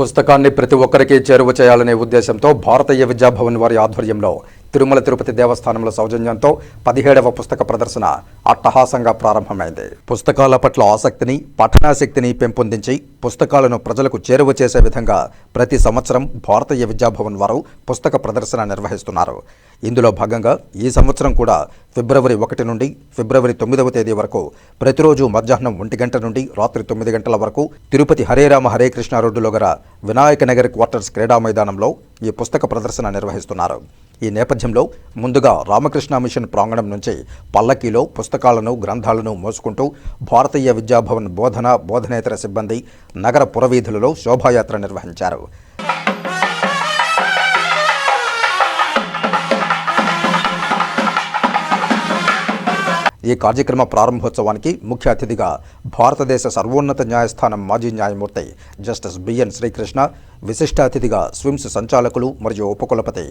పుస్తకాన్ని ప్రతి ఒక్కరికి చేరువ చేయాలనే ఉద్దేశంతో భారతీయ విద్యాభవన్ వారి ఆధ్వర్యంలో తిరుమల తిరుపతి దేవస్థానంలో సౌజన్యంతో పదిహేడవ పుస్తక ప్రదర్శన అట్టహాసంగా ప్రారంభమైంది. పుస్తకాల పట్ల ఆసక్తిని పఠనాశక్తిని పెంపొందించి పుస్తకాలను ప్రజలకు చేరువ చేసే విధంగా ప్రతి సంవత్సరం భారతీయ విద్యాభవన్ వారు పుస్తక ప్రదర్శన నిర్వహిస్తున్నారు. ఇందులో భాగంగా ఈ సంవత్సరం కూడా ఫిబ్రవరి ఒకటి నుండి ఫిబ్రవరి తొమ్మిదవ తేదీ వరకు ప్రతిరోజు మధ్యాహ్నం ఒంటి గంట నుండి రాత్రి తొమ్మిది గంటల వరకు తిరుపతి హరే రామ హరే కృష్ణ రోడ్డులో గల వినాయక నగర్ క్వార్టర్స్ క్రీడా మైదానంలో ఈ పుస్తక ప్రదర్శన నిర్వహిస్తున్నారు. ఈ నేపథ్యంలో ముందుగా రామకృష్ణ మిషన్ ప్రాంగణం నుంచి పల్లకీలో పుస్తకాలను గ్రంథాలను మోసుకుంటూ భారతీయ విద్యాభవన్ బోధన బోధనేతర సిబ్బంది నగర పురవీధులలో శోభాయాత్ర నిర్వహించారు. ఈ కార్యక్రమ ప్రారంభోత్సవానికి ముఖ్య అతిథిగా భారతదేశ సర్వోన్నత న్యాయస్థానం మాజీ న్యాయమూర్తి జస్టిస్ బిఎన్ శ్రీకృష్ణ విశిష్ట అతిథిగా స్విమ్స్ సంచాలకులు మరియు ఉపకులపతి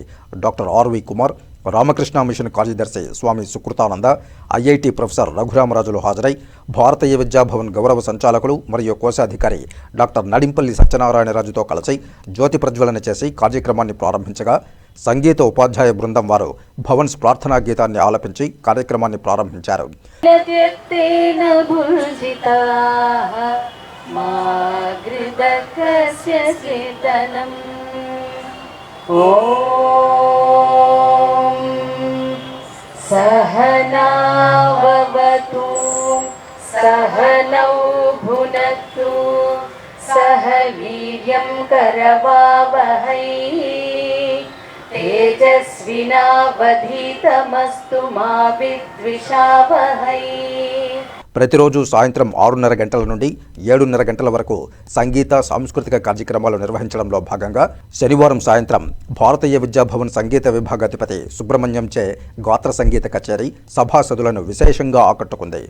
doctor RV Kumar Ramakrishna mission కార్యదర్శి స్వామి సుకృతానంద ఐఐటి ప్రొఫెసర్ రఘురామరాజులు హాజరై భారతీయ విద్యాభవన్ గౌరవ సంచాలకులు మరియు కోశాధికారి డాక్టర్ నడింపల్లి సత్యనారాయణరాజుతో కలిసి జ్యోతి ప్రజ్వలన చేసి కార్యక్రమాన్ని ప్రారంభించగా సంగీత ఉపాధ్యాయ బృందం వారు భవన్స్ ప్రార్థనా గీతాన్ని ఆలపించి కార్యక్రమాన్ని ప్రారంభించారు त्यक्तेन भुजिताः मा घृतकस्य चेतनम् ॐ सहनाववतु सहनौ भुनक्तु सह वीर्यं करवावहै మా విద్విషావహై. ప్రతిరోజు సాయంత్రం ఆరున్నర గంటల నుండి ఏడున్నర గంటల వరకు సంగీత సాంస్కృతిక కార్యక్రమాలు నిర్వహించడంలో భాగంగా శనివారం సాయంత్రం భారతీయ విద్యాభవన్ సంగీత విభాగాధిపతి సుబ్రహ్మణ్యంచే గాత్ర సంగీత కచేరీ సభాసదులను విశేషంగా ఆకట్టుకుంది.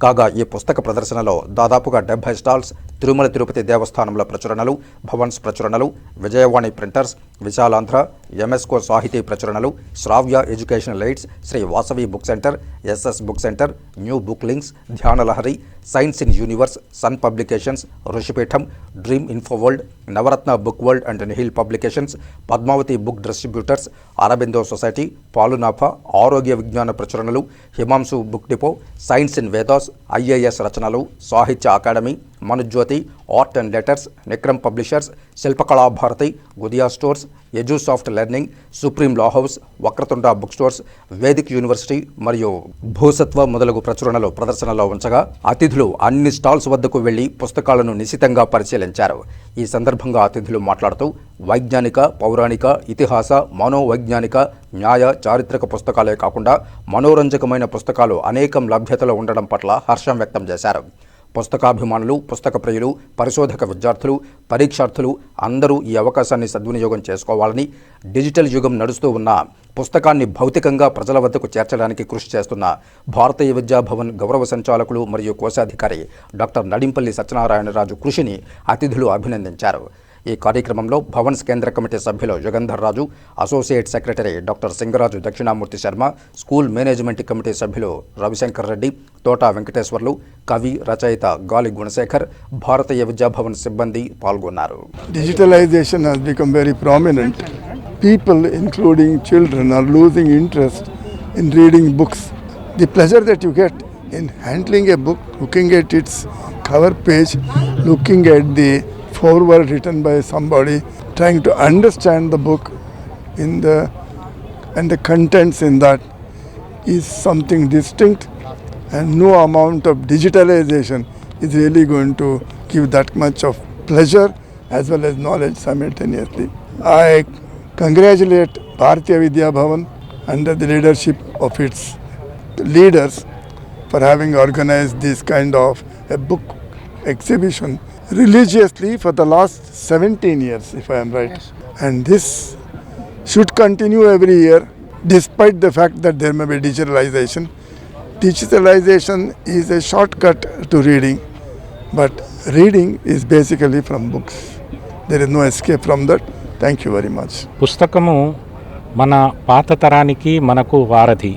కాగా ఈ పుస్తక ప్రదర్శనలో దాదాపుగా డెబ్బై స్టాల్స్ తిరుమల తిరుపతి దేవస్థానంలో ప్రచురణలు భవన్స్ ప్రచురణలు విజయవాణి ప్రింటర్స్ విశాలాంధ్ర ఎంఎస్కో సాహితీ ప్రచురణలు Sravya education lights Sri Vasavi book centre SS book centre new book links Dhyanalahari science in universe sun publications Rishipeetham dream info world Navaratna book world and Nihil publications Padmavathi book distributors Aurobindo society పాలునాఫా ఆరోగ్య విజ్ఞాన ప్రచురణలు Himanshu book depot science in Vedas IAS రచనలు Sahitya academy Manujyothi art and letters Nikram publishers Shilpakala Bharathi Gudiya stores edu soft learning supreme law house Vakratunda book stores Vedic university మరియు భూసత్వ మొదలగు ప్రచురణలు ప్రదర్శనలో ఉంచగా అతిథులు అన్ని స్టాల్స్ వద్దకు వెళ్ళి పుస్తకాలను నిశితంగా పరిశీలించారు. ఈ సందర్భంగా అతిథులు మాట్లాడుతూ వైజ్ఞానిక పౌరాణిక ఇతిహాస మనోవైజ్ఞానిక న్యాయ చారిత్రక పుస్తకాలే కాకుండా మనోరంజకమైన పుస్తకాలు అనేకం లభ్యతలో ఉండడం పట్ల హర్షం వ్యక్తం చేశారు. పుస్తకాభిమానులు పుస్తక ప్రియులు పరిశోధక విద్యార్థులు పరీక్షార్థులు అందరూ ఈ అవకాశాన్ని సద్వినియోగం చేసుకోవాలని డిజిటల్ యుగం నడుస్తూ ఉన్న పుస్తకాన్ని భౌతికంగా ప్రజల వద్దకు చేర్చడానికి కృషి చేస్తున్న భారతీయ విద్యాభవన్ గౌరవ సంచాలకులు మరియు కోశాధికారి డాక్టర్ నడింపల్లి సత్యనారాయణరాజు కృషిని అతిథులు అభినందించారు. ఈ కార్యక్రమంలో భవన్స్ కేంద్ర కమిటీ సభ్యులు Yugandhar Raju associate secretary doctor Singaraju Dakshinamurthy Sharma school management committee సభ్యులు రవిశంకర్ రెడ్డి తోట వెంకటేశ్వర్లు కవి రచయిత గాలి గుణశేఖర్ భారతీయ విద్యాభవన్ సిబ్బంది పాల్గొన్నారు digitalization has become very prominent. People, including children, are losing interest in reading books. The pleasure that you get in handling a book, looking at its cover page, looking at the foreword written by somebody, trying to understand the book in the and the contents in that is something distinct and no amount of digitalization is really going to give that much of pleasure as well as knowledge simultaneously. I congratulate Bharatiya Vidya Bhavan under the leadership of its leaders for having organized this kind of a book exhibition religiously for the last 17 years, if I am right. And this should continue every year despite the fact that there may be digitalization. Digitalization is a shortcut to reading But reading is basically from books. There is no escape from that. Thank you very much. పుస్తకము మన పాత తరానికి మనకు వారధి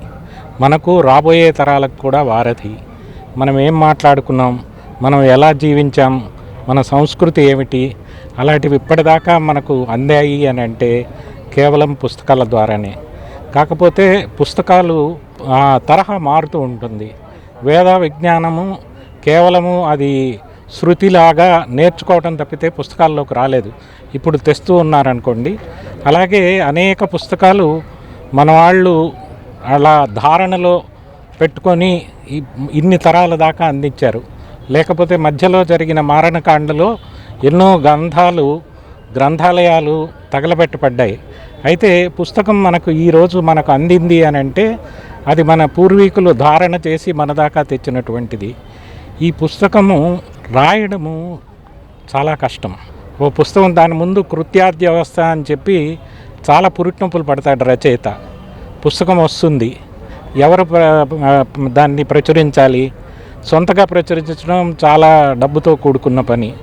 మనకు రాబోయే తరాలకు కూడా వారధి మనం ఏం మాట్లాడుకున్నాం మనం ఎలా జీవించాం మన సంస్కృతి ఏమిటి? అలాంటివి ఇప్పటిదాకా మనకు అందాయి అని అంటే కేవలం పుస్తకాల ద్వారానే. కాకపోతే పుస్తకాలు ఆ, తరహా మారుతూ ఉంటుంది. వేద విజ్ఞానము కేవలము అది శృతిలాగా నేర్చుకోవటం తప్పితే పుస్తకాల్లోకి రాలేదు. ఇప్పుడు తెస్తూ ఉన్నారనుకోండి. అలాగే అనేక పుస్తకాలు మన వాళ్ళు అలా ధారణలో పెట్టుకొని ఇన్ని తరాల దాకా అందించారు. లేకపోతే మధ్యలో జరిగిన మారణకాండలో ఎన్నో గ్రంథాలు గ్రంథాలయాలు తగలబెట్టబడ్డాయి. అయితే పుస్తకం మనకు ఈరోజు మనకు అందింది అని అంటే అది మన పూర్వీకులు ధారణ చేసి మన దాకా తెచ్చినటువంటిది. ఈ పుస్తకము రాయడము చాలా కష్టం. ఓ పుస్తకం దాని ముందు కృత్యార్థ వ్యవస్థ అని చెప్పి చాలా పురుట్నొప్పులు పడతాడు రచయిత. పుస్తకం వస్తుంది. ఎవరు దాన్ని ప్రచురించాలి? సొంతగా ప్రచురించడం చాలా డబ్బుతో కూడుకున్న పని.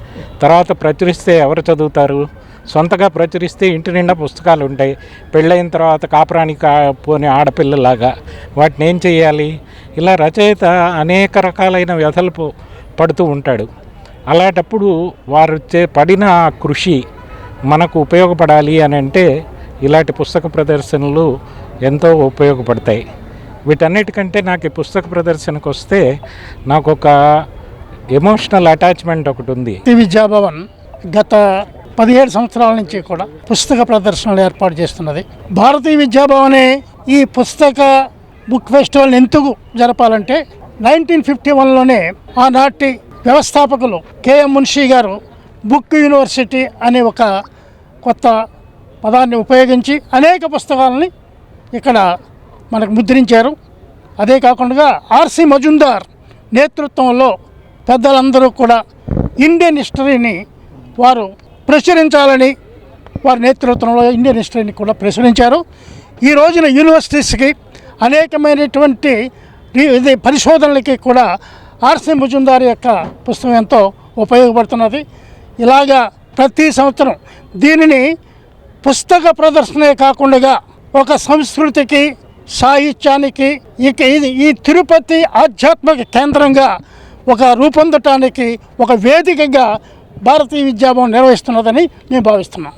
తర్వాత ప్రచురిస్తే ఎవరు చదువుతారు? సొంతగా ప్రచురిస్తే ఇంటి నిండా పుస్తకాలు ఉంటాయి. పెళ్ళైన తర్వాత కాపురానికి కా- పోని ఆడపిల్లలాగా వాటిని ఏం చేయాలి? ఇలా రచయిత అనేక రకాలైన వ్యధలు పడుతూ ఉంటాడు. అలాంటప్పుడు వారు చే పడిన ఆ కృషి మనకు ఉపయోగపడాలి అని అంటే ఇలాంటి పుస్తక ప్రదర్శనలు ఎంతో ఉపయోగపడతాయి. వీటన్నిటికంటే నాకు ఈ పుస్తక ప్రదర్శనకు వస్తే నాకు ఒక ఎమోషనల్ అటాచ్మెంట్ ఒకటి ఉంది. భారతీయ విద్యాభవన్ గత పదిహేడు సంవత్సరాల నుంచి కూడా పుస్తక ప్రదర్శనలు ఏర్పాటు చేస్తున్నది. భారతీయ విద్యాభవనే ఈ పుస్తక బుక్ ఫెస్టివల్ ఎందుకు జరపాలంటే నైన్టీన్ ఫిఫ్టీ వన్లోనే ఆనాటి వ్యవస్థాపకులు కేఎం మున్షీ గారు బుక్ యూనివర్సిటీ అనే ఒక కొత్త పదాన్ని ఉపయోగించి అనేక పుస్తకాలని ఇక్కడ మనకు ముద్రించారు. అదే కాకుండా ఆర్సి మజుందార్ నేతృత్వంలో పెద్దలందరూ కూడా ఇండియన్ హిస్టరీని వారు ప్రచురించాలని వారి నేతృత్వంలో ఇండియన్ హిస్టరీని కూడా ప్రచురించారు. ఈ రోజున యూనివర్సిటీస్కి అనేకమైనటువంటి ఇది పరిశోధనలకి కూడా ఆర్సి ముజుందార్ యొక్క పుస్తకం ఎంతో ఉపయోగపడుతున్నది. ఇలాగా ప్రతి సంవత్సరం దీనిని పుస్తక ప్రదర్శనే కాకుండా ఒక సంస్కృతికి సాహిత్యానికి ఇక ఇది ఈ తిరుపతి ఆధ్యాత్మిక కేంద్రంగా ఒక రూపొందటానికి ఒక వేదికగా భారతీయ విద్యాభవన్ నిర్వహిస్తున్నదని మేము భావిస్తున్నాం